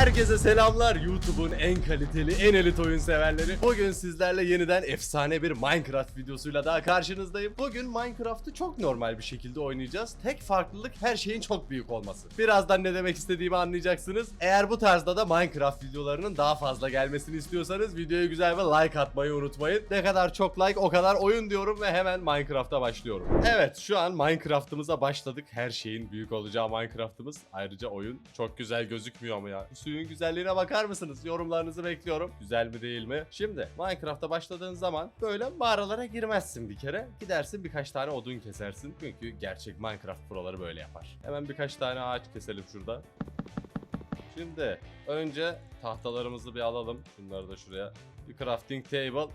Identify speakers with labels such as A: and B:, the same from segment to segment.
A: Herkese selamlar YouTube'un en kaliteli, en elit oyun severleri. Bugün sizlerle yeniden efsane bir Minecraft videosuyla daha karşınızdayım. Bugün Minecraft'ı çok normal bir şekilde oynayacağız. Tek farklılık her şeyin çok büyük olması. Birazdan ne demek istediğimi anlayacaksınız. Eğer bu tarzda da Minecraft videolarının daha fazla gelmesini istiyorsanız videoya güzel bir like atmayı unutmayın. Ne kadar çok like o kadar oyun diyorum ve hemen Minecraft'a başlıyorum. Evet şu an Minecraft'ımıza başladık. Her şeyin büyük olacağı Minecraft'ımız. Ayrıca oyun çok güzel gözükmüyor mu ya? Bu suyun güzelliğine bakar mısınız? Yorumlarınızı bekliyorum. Güzel mi değil mi? Şimdi Minecraft'a başladığın zaman böyle mağaralara girmezsin bir kere. Gidersin birkaç tane odun kesersin. Çünkü gerçek Minecraft proları böyle yapar. Hemen birkaç tane ağaç keselim şurada. Şimdi önce tahtalarımızı bir alalım. Bunları da şuraya. Bir crafting table.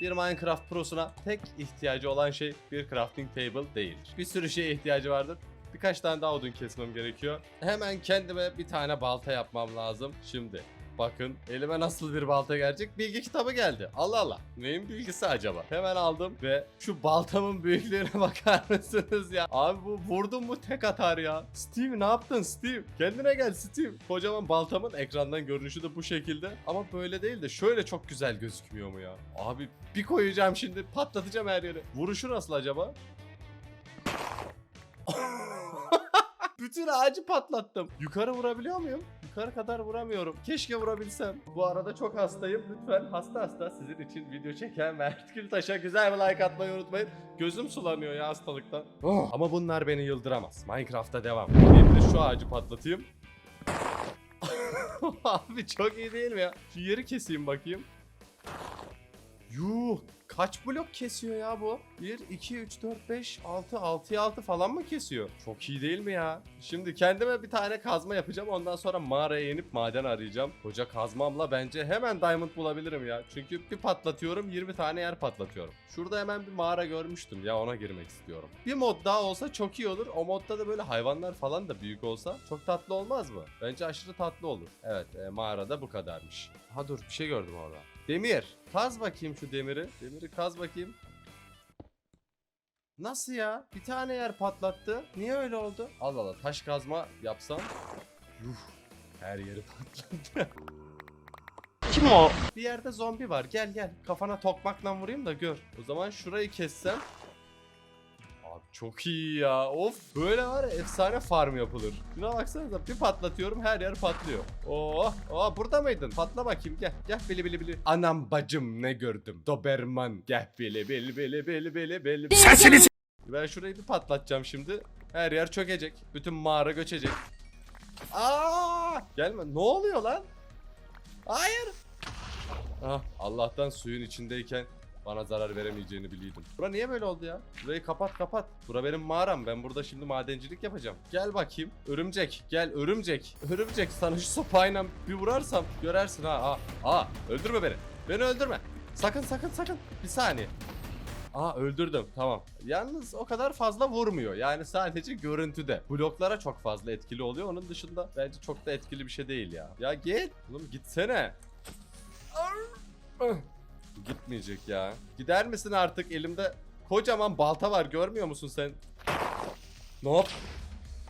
A: Bir Minecraft prosuna tek ihtiyacı olan şey bir crafting table değildir. Bir sürü şeye ihtiyacı vardır. Birkaç tane daha odun kesmem gerekiyor. Hemen kendime bir tane balta yapmam lazım. Şimdi bakın elime nasıl bir balta gelecek bilgi kitabı geldi. Allah Allah. Neyin bilgisi acaba? Hemen aldım ve şu baltamın büyüklüğüne bakar mısınız ya? Abi bu vurdum mu tek atar ya. Steve ne yaptın Steve? Kendine gel Steve. Kocaman baltamın ekrandan görünüşü de bu şekilde. Ama böyle değil de şöyle çok güzel gözükmüyor mu ya? Abi bir koyacağım şimdi patlatacağım her yeri. Vuruşu nasıl acaba? Bütün ağacı patlattım. Yukarı vurabiliyor muyum? Yukarı kadar vuramıyorum. Keşke vurabilsem. Bu arada çok hastayım. Lütfen hasta hasta sizin için video çeken Mert Gültaş'a güzel bir like atmayı unutmayın. Gözüm sulanıyor ya hastalıktan. Oh, Ama bunlar beni yıldıramaz. Minecraft'ta devam. Şimdi şu ağacı patlatayım. Abi çok iyi değil mi ya? Şu yeri keseyim bakayım. Yuh kaç blok kesiyor ya bu? 1, 2, 3, 4, 5, 6, 6'ya 6 falan mı kesiyor? Çok iyi değil mi ya? Şimdi kendime bir tane kazma yapacağım. Ondan sonra mağaraya inip maden arayacağım. Koca kazmamla bence hemen diamond bulabilirim ya. Çünkü bir patlatıyorum 20 tane yer patlatıyorum. Şurada hemen bir mağara görmüştüm ya ona girmek istiyorum. Bir mod daha olsa çok iyi olur. O modda da böyle hayvanlar falan da büyük olsa çok tatlı olmaz mı? Bence aşırı tatlı olur. Evet e, mağarada bu kadarmış. Ha dur bir şey gördüm orada. Demir. Kaz bakayım şu demiri. Demiri kaz bakayım. Nasıl ya? Bir tane yer patlattı. Niye öyle oldu? Allah Allah taş kazma yapsam. Yuh. Her yeri patladı.
B: Kim o?
A: Bir yerde zombi var. Gel gel. Kafana tokmakla vurayım da gör. O zaman şurayı kessem. Çok iyi ya. Of. Böyle var ya efsane farm yapılır. Şuna baksanıza bir patlatıyorum her yer patlıyor. Oh. Oh burada mıydın? Patla bakayım gel. Gel bili bili bili. Anam bacım ne gördüm. Doberman. Gel bili bili bili bili bili bili.
B: Sesini s-
A: Ben şurayı bir patlatacağım şimdi. Her yer çökecek. Bütün mağara göçecek. Aa! Gelme. Ne oluyor lan? Hayır. Ah, Allah'tan suyun içindeyken bana zarar veremeyeceğini biliyordum. Bura niye böyle oldu ya? Burayı kapat kapat. Bura benim mağaram. Ben burada şimdi madencilik yapacağım. Gel bakayım. Örümcek. Gel örümcek. Örümcek sana şu sopayla bir vurarsam görersin ha. Aa, aa öldürme beni. Beni öldürme. Sakın sakın sakın. Bir saniye. Aa öldürdüm tamam. Yalnız o kadar fazla vurmuyor. Yani sadece görüntüde. Bloklara çok fazla etkili oluyor. Onun dışında bence çok da etkili bir şey değil ya. Ya git. Oğlum gitsene. Gitmeyecek ya. Gider misin artık elimde kocaman balta var görmüyor musun sen? Ne yap?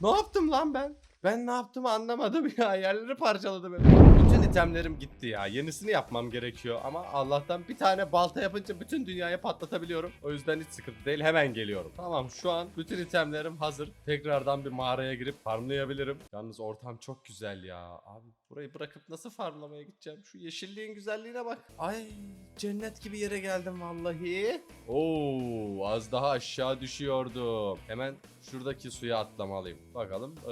A: Ne yaptım lan ben? Ben ne yaptığımı anlamadım ya. Yerleri parçaladı beni. Bütün itemlerim gitti ya. Yenisini yapmam gerekiyor. Ama Allah'tan bir tane balta yapınca bütün dünyayı patlatabiliyorum. O yüzden hiç sıkıntı değil. Hemen geliyorum. Tamam şu an bütün itemlerim hazır. Tekrardan bir mağaraya girip farmlayabilirim. Yalnız ortam çok güzel ya. Abi burayı bırakıp nasıl farmlamaya gideceğim? Şu yeşilliğin güzelliğine bak. Ay cennet gibi yere geldim vallahi. Oo az daha aşağı düşüyordum. Hemen şuradaki suya atlamalıyım. Bakalım e,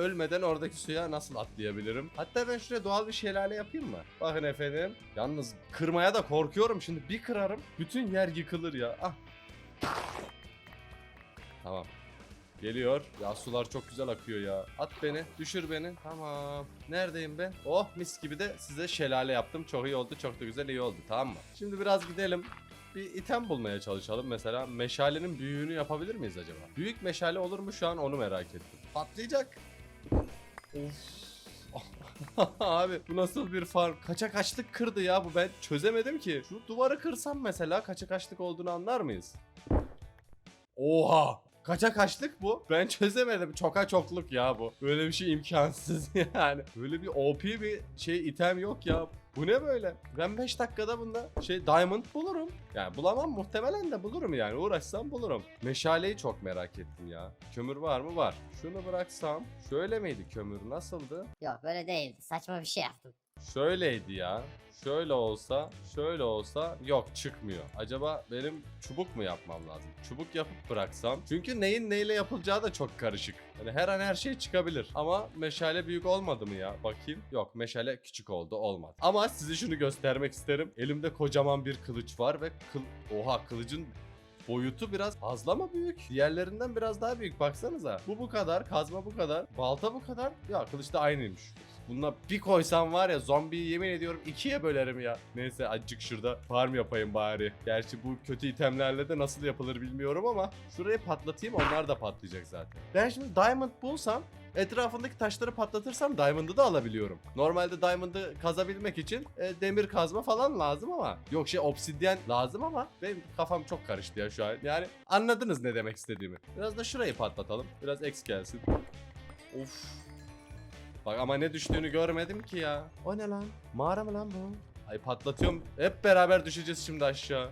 A: ölmeden oradaki suya nasıl atlayabilirim? Hatta ben şuraya doğal bir şelale yapayım mı? Bakın efendim. Yalnız kırmaya da korkuyorum. Şimdi bir kırarım bütün yer yıkılır ya. Ah. Tamam. Geliyor. Ya sular çok güzel akıyor ya. At beni, düşür beni. Tamam. Neredeyim ben? Oh mis gibi de size şelale yaptım. Çok iyi oldu, çok da güzel iyi oldu. Tamam mı? Şimdi biraz gidelim. Bir item bulmaya çalışalım. Mesela meşalenin büyüğünü yapabilir miyiz acaba? Büyük meşale olur mu şu an onu merak ettim. Patlayacak. Of. Abi bu nasıl bir farm? Kaça kaçlık kırdı ya bu ben çözemedim ki. Şu duvarı kırsam mesela kaça kaçlık olduğunu anlar mıyız? Oha! Kaça kaçlık bu? Ben çözemedim. Çoka çokluk ya bu. Böyle bir şey imkansız yani. Böyle bir OP bir şey item yok ya. Bu ne böyle? Ben 5 dakikada bunda şey diamond bulurum. Yani bulamam muhtemelen de bulurum yani. Uğraşsam bulurum. Meşaleyi çok merak ettim ya. Kömür var mı? Var. Şunu bıraksam. Şöyle miydi kömür? Nasıldı?
C: Yok böyle değildi. Saçma bir şey yaptım.
A: Şöyleydi ya. Şöyle olsa, şöyle olsa yok çıkmıyor. Acaba benim çubuk mu yapmam lazım? Çubuk yapıp bıraksam. Çünkü neyin neyle yapılacağı da çok karışık. Hani her an her şey çıkabilir. Ama meşale büyük olmadı mı ya? Bakayım. Yok meşale küçük oldu olmadı. Ama size şunu göstermek isterim. Elimde kocaman bir kılıç var ve kıl... Oha kılıcın boyutu biraz fazla mı büyük? Diğerlerinden biraz daha büyük baksanıza. Bu bu kadar, kazma bu kadar, balta bu kadar. Ya kılıç da aynıymış. Bununla bir koysam var ya zombiyi yemin ediyorum ikiye bölerim ya. Neyse azıcık şurada farm yapayım bari. Gerçi bu kötü itemlerle de nasıl yapılır bilmiyorum ama şurayı patlatayım onlar da patlayacak zaten. Ben şimdi diamond bulsam etrafındaki taşları patlatırsam diamond'ı da alabiliyorum. Normalde diamond'ı kazabilmek için e, demir kazma falan lazım ama yok şey obsidyen lazım ama benim kafam çok karıştı ya şu an. Yani anladınız ne demek istediğimi. Biraz da şurayı patlatalım. Biraz X gelsin. Of. Bak ama ne düştüğünü görmedim ki ya. O ne lan? Mağara mı lan bu? Ay patlatıyorum. Hep beraber düşeceğiz şimdi aşağı.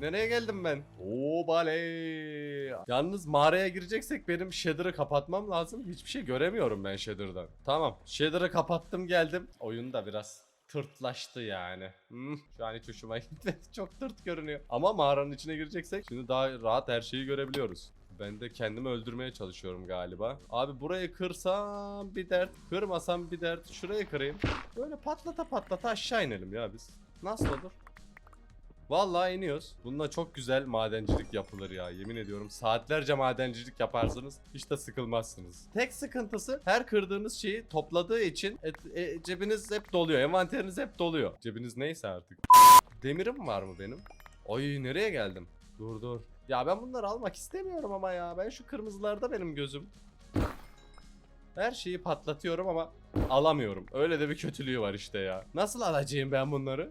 A: Nereye geldim ben? Oo baley. Yalnız mağaraya gireceksek benim shader'ı kapatmam lazım. Hiçbir şey göremiyorum ben shader'dan. Tamam. Shader'ı kapattım geldim. Oyun da biraz tırtlaştı yani. Hmm, şu an hiç hoşuma gitmedi. Çok tırt görünüyor. Ama mağaranın içine gireceksek şimdi daha rahat her şeyi görebiliyoruz. Ben de kendimi öldürmeye çalışıyorum galiba. Abi burayı kırsam bir dert. Kırmasam bir dert. Şurayı kırayım. Böyle patlata patlata aşağı inelim ya biz. Nasıl olur? Vallahi iniyoruz. Bununla çok güzel madencilik yapılır ya. Yemin ediyorum saatlerce madencilik yaparsınız. Hiç de sıkılmazsınız. Tek sıkıntısı her kırdığınız şeyi topladığı için et- e, cebiniz hep doluyor. Envanteriniz hep doluyor. Cebiniz neyse artık. Demirim var mı benim? Oy nereye geldim? Dur dur. Ya ben bunları almak istemiyorum ama ya. Ben şu kırmızılarda benim gözüm. Her şeyi patlatıyorum ama alamıyorum. Öyle de bir kötülüğü var işte ya. Nasıl alacağım ben bunları?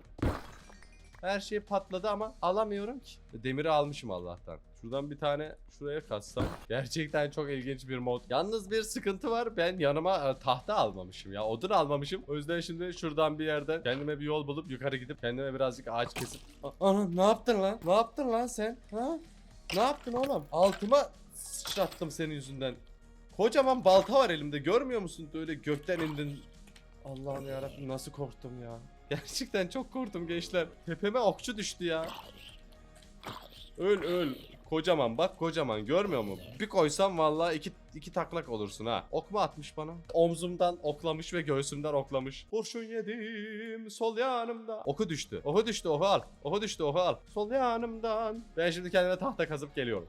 A: Her şey patladı ama alamıyorum ki. Demiri almışım Allah'tan. Şuradan bir tane şuraya kassam. Gerçekten çok ilginç bir mod. Yalnız bir sıkıntı var. Ben yanıma e, tahta almamışım ya. Odun almamışım. O yüzden şimdi şuradan bir yerden kendime bir yol bulup yukarı gidip kendime birazcık ağaç kesip. Ana ne yaptın lan? Ne yaptın lan sen? Ha? Ne yaptın oğlum? Altıma sıçrattım senin yüzünden. Kocaman balta var elimde. Görmüyor musun? Böyle gökten indin. Allah'ım yarabbim nasıl korktum ya. Gerçekten çok korktum gençler. Tepeme okçu düştü ya. Öl öl. Kocaman bak kocaman görmüyor mu? Bir koysam vallahi iki, iki taklak olursun ha. Ok mu atmış bana? Omzumdan oklamış ve göğsümden oklamış. Kurşun yedim sol yanımda. Oku düştü. Oku düştü oku al. Oku düştü oku al. Sol yanımdan. Ben şimdi kendime tahta kazıp geliyorum.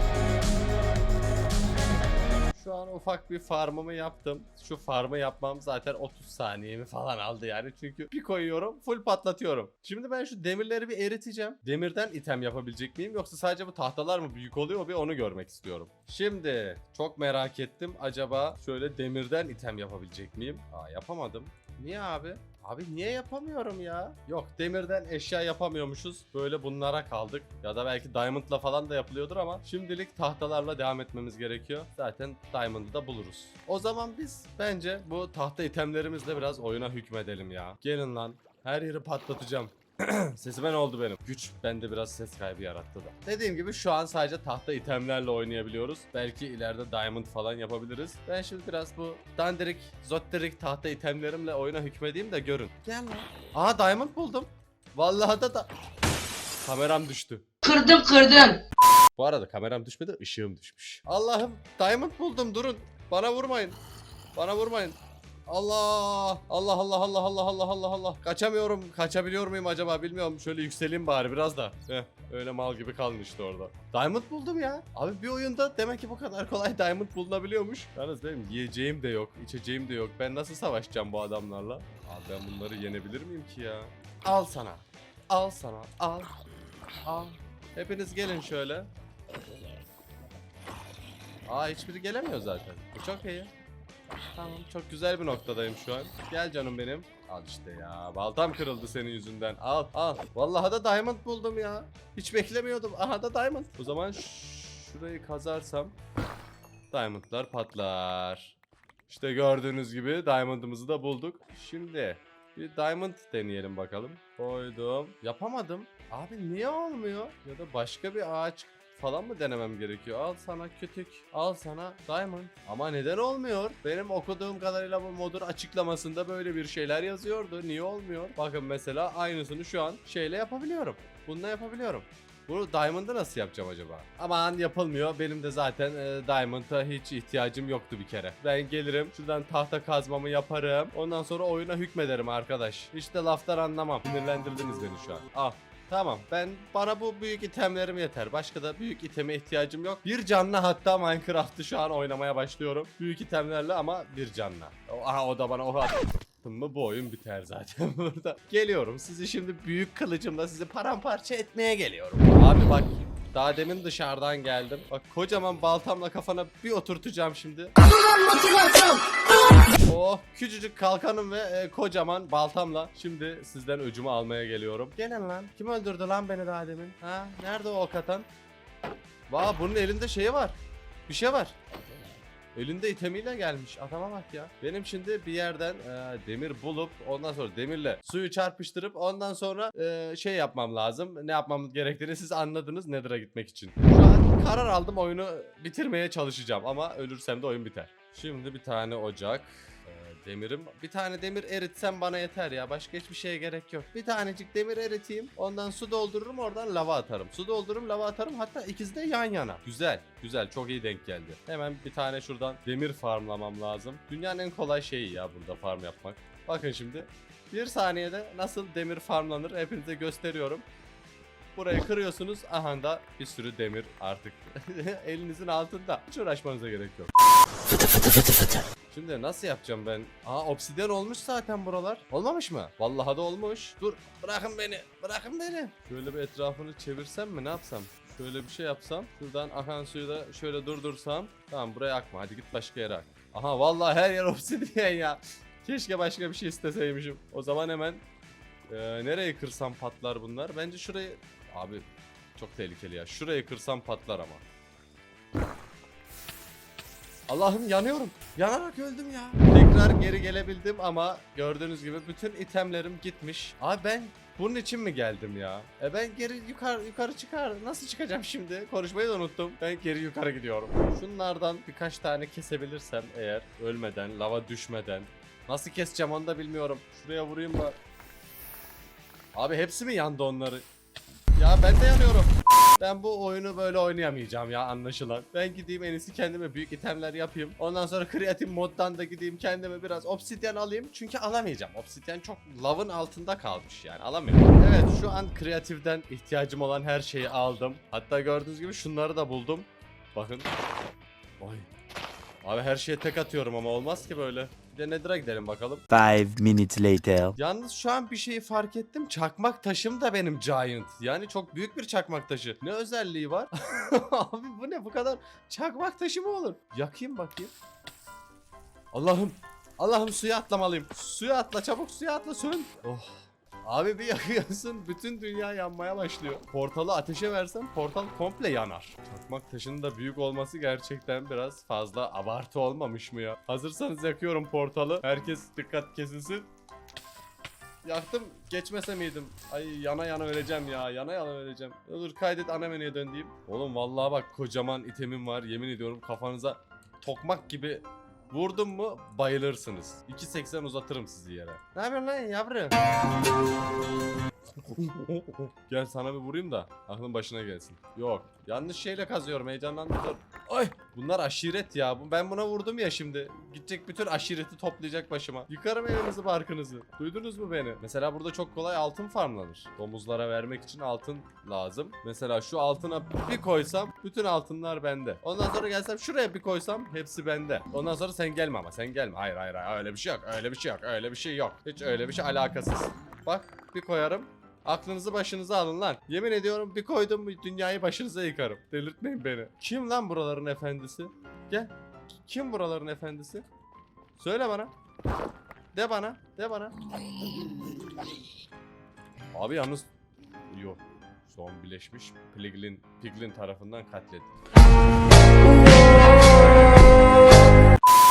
A: Şu an ufak bir farmımı yaptım. Şu farmı yapmam zaten 30 saniyemi falan aldı yani. Çünkü bir koyuyorum full patlatıyorum. Şimdi ben şu demirleri bir eriteceğim. Demirden item yapabilecek miyim yoksa sadece bu tahtalar mı büyük oluyor bir onu görmek istiyorum. Şimdi çok merak ettim. Acaba şöyle demirden item yapabilecek miyim? Aa yapamadım. Niye abi? Abi niye yapamıyorum ya? Yok demirden eşya yapamıyormuşuz. Böyle bunlara kaldık. Ya da belki diamondla falan da yapılıyordur ama şimdilik tahtalarla devam etmemiz gerekiyor. Zaten diamond'ı da buluruz. O zaman biz bence bu tahta itemlerimizle biraz oyuna hükmedelim ya. Gelin lan. Her yeri patlatacağım. Sesime ne oldu benim? Güç bende biraz ses kaybı yarattı da. Dediğim gibi şu an sadece tahta itemlerle oynayabiliyoruz. Belki ileride diamond falan yapabiliriz. Ben şimdi biraz bu dandirik, zotterik tahta itemlerimle oyuna hükmedeyim de görün. Gel lan. Aha diamond buldum. Vallahi da da... Kameram düştü.
B: Kırdım kırdım.
A: Bu arada kameram düşmedi, ışığım düşmüş. Allah'ım diamond buldum durun. Bana vurmayın. Bana vurmayın. Allah! Allah Allah Allah Allah Allah Allah Allah. Kaçamıyorum. Kaçabiliyor muyum acaba bilmiyorum. Şöyle yükseleyim bari biraz da. Heh, öyle mal gibi kalmıştı orada. Diamond buldum ya. Abi bir oyunda demek ki bu kadar kolay diamond bulunabiliyormuş. Yalnız benim yiyeceğim de yok, içeceğim de yok. Ben nasıl savaşacağım bu adamlarla? Abi ben bunları yenebilir miyim ki ya? Al sana. Al sana. Al. Al. Hepiniz gelin şöyle. Aa hiçbiri gelemiyor zaten. Bu çok iyi. Tamam çok güzel bir noktadayım şu an. Gel canım benim. Al işte ya. Baltam kırıldı senin yüzünden. Al al. Vallahi da diamond buldum ya. Hiç beklemiyordum. Aha da diamond. O zaman şurayı kazarsam. Diamondlar patlar. İşte gördüğünüz gibi diamond'ımızı da bulduk. Şimdi bir diamond deneyelim bakalım. Koydum. Yapamadım. Abi niye olmuyor? Ya da başka bir ağaç falan mı denemem gerekiyor? Al sana kütük, al sana diamond. Ama neden olmuyor? Benim okuduğum kadarıyla bu modun açıklamasında böyle bir şeyler yazıyordu. Niye olmuyor? Bakın mesela aynısını şu an şeyle yapabiliyorum. Bununla yapabiliyorum. Bunu Diamond'ı nasıl yapacağım acaba? Aman yapılmıyor. Benim de zaten e, Diamond'a hiç ihtiyacım yoktu bir kere. Ben gelirim şuradan tahta kazmamı yaparım. Ondan sonra oyuna hükmederim arkadaş. Hiç de laflar anlamam. Sinirlendirdiniz beni şu an. Al. Tamam ben bana bu büyük itemlerim yeter. Başka da büyük iteme ihtiyacım yok. Bir canlı hatta Minecraft'ı şu an oynamaya başlıyorum. Büyük itemlerle ama bir canlı. Aha o da bana o attım mı bu oyun biter zaten burada. Geliyorum sizi şimdi büyük kılıcımla sizi paramparça etmeye geliyorum. Abi bak daha demin dışarıdan geldim. Bak kocaman baltamla kafana bir oturtacağım şimdi. Oh küçücük kalkanım ve e, kocaman baltamla şimdi sizden öcümü almaya geliyorum. Gelin lan. Kim öldürdü lan beni daha demin? Ha? Nerede o ok atan? Vaa bunun elinde şeyi var. Bir şey var. Elinde itemiyle gelmiş. Adama bak ya. Benim şimdi bir yerden e, demir bulup ondan sonra demirle suyu çarpıştırıp ondan sonra e, şey yapmam lazım. Ne yapmam gerektiğini siz anladınız Nether'a gitmek için. Şu an karar aldım oyunu bitirmeye çalışacağım ama ölürsem de oyun biter. Şimdi bir tane ocak. Demirim. Bir tane demir eritsem bana yeter ya. Başka hiçbir şeye gerek yok. Bir tanecik demir eriteyim. Ondan su doldururum. Oradan lava atarım. Su doldururum, lava atarım. Hatta ikisi de yan yana. Güzel. Güzel. Çok iyi denk geldi. Hemen bir tane şuradan demir farmlamam lazım. Dünyanın en kolay şeyi ya burada farm yapmak. Bakın şimdi. Bir saniyede nasıl demir farmlanır hepinize gösteriyorum. Burayı kırıyorsunuz. Aha da bir sürü demir artık elinizin altında. Hiç uğraşmanıza gerek yok. Şimdi nasıl yapacağım ben? Aa obsidyen olmuş zaten buralar. Olmamış mı? Vallahi da olmuş. Dur bırakın beni. Bırakın beni. Şöyle bir etrafını çevirsem mi ne yapsam? Şöyle bir şey yapsam. Şuradan akan suyu da şöyle durdursam. Tamam buraya akma. Hadi git başka yere ak. Aha vallahi her yer obsidyen ya. Keşke başka bir şey isteseymişim. O zaman hemen eee, nereye kırsam patlar bunlar? Bence şurayı... Abi çok tehlikeli ya. Şurayı kırsam patlar ama. Allah'ım yanıyorum. Yanarak öldüm ya. Tekrar geri gelebildim ama gördüğünüz gibi bütün itemlerim gitmiş. Abi ben bunun için mi geldim ya? E ben geri yukarı yukarı çıkar. Nasıl çıkacağım şimdi? Konuşmayı da unuttum. Ben geri yukarı gidiyorum. Şunlardan birkaç tane kesebilirsem eğer ölmeden, lava düşmeden. Nasıl keseceğim onu da bilmiyorum. Şuraya vurayım da. Abi hepsi mi yandı onları? Ya ben de yanıyorum. Ben bu oyunu böyle oynayamayacağım ya anlaşılan. Ben gideyim en iyisi kendime büyük itemler yapayım. Ondan sonra kreatif moddan da gideyim kendime biraz obsidyen alayım. Çünkü alamayacağım. Obsidyen çok lavın altında kalmış yani alamıyorum. Evet şu an kreatiften ihtiyacım olan her şeyi aldım. Hatta gördüğünüz gibi şunları da buldum. Bakın. Oy. Abi her şeye tek atıyorum ama olmaz ki böyle. Bir de Nether'a gidelim bakalım.
D: Five minutes later.
A: Yalnız şu an bir şeyi fark ettim. Çakmak taşım da benim giant. Yani çok büyük bir çakmak taşı. Ne özelliği var? Abi bu ne bu kadar çakmak taşı mı olur? Yakayım bakayım. Allah'ım. Allah'ım suya atlamalıyım. Suya atla çabuk suya atla sön. Oh. Abi bir yakıyorsun bütün dünya yanmaya başlıyor. Portalı ateşe versem portal komple yanar. Çakmak taşının da büyük olması gerçekten biraz fazla abartı olmamış mı ya? Hazırsanız yakıyorum portalı. Herkes dikkat kesilsin. Yaktım geçmese miydim? Ay yana yana öleceğim ya yana yana öleceğim. Dur kaydet ana menüye dön diyeyim. Oğlum vallahi bak kocaman itemim var yemin ediyorum kafanıza tokmak gibi vurdum mu bayılırsınız. 2.80 uzatırım sizi yere. Ne yapıyorsun lan yavrum? Gel sana bir vurayım da aklın başına gelsin. Yok. Yanlış şeyle kazıyorum heyecanlandım. Ay bunlar aşiret ya. Bu- Ben buna vurdum ya şimdi. Gidecek bütün aşireti toplayacak başıma. Yıkarım evinizi barkınızı. Duydunuz mu beni? Mesela burada çok kolay altın farmlanır. Domuzlara vermek için altın lazım. Mesela şu altına bir koysam bütün altınlar bende. Ondan sonra gelsem şuraya bir koysam hepsi bende. Ondan sonra sen gelme ama sen gelme. Hayır hayır hayır öyle bir şey yok. Öyle bir şey yok. Öyle bir şey yok. Hiç öyle bir şey alakasız. Bak bir koyarım. Aklınızı başınıza alın lan. Yemin ediyorum bir koydum dünyayı başınıza yıkarım. Delirtmeyin beni. Kim lan buraların efendisi? Gel. Kim buraların efendisi? Söyle bana. De bana. De bana. Abi yalnız yok. Son birleşmiş Piglin, Piglin tarafından katledildi.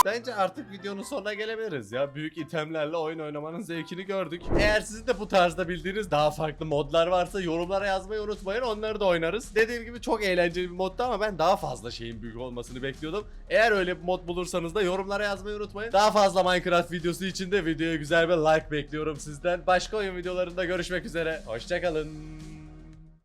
A: Bence artık videonun sonuna gelebiliriz ya. Büyük itemlerle oyun oynamanın zevkini gördük. Eğer sizin de bu tarzda bildiğiniz daha farklı modlar varsa yorumlara yazmayı unutmayın. Onları da oynarız. Dediğim gibi çok eğlenceli bir moddu ama ben daha fazla şeyin büyük olmasını bekliyordum. Eğer öyle bir mod bulursanız da yorumlara yazmayı unutmayın. Daha fazla Minecraft videosu için de videoya güzel bir like bekliyorum sizden. Başka oyun videolarında görüşmek üzere. Hoşçakalın.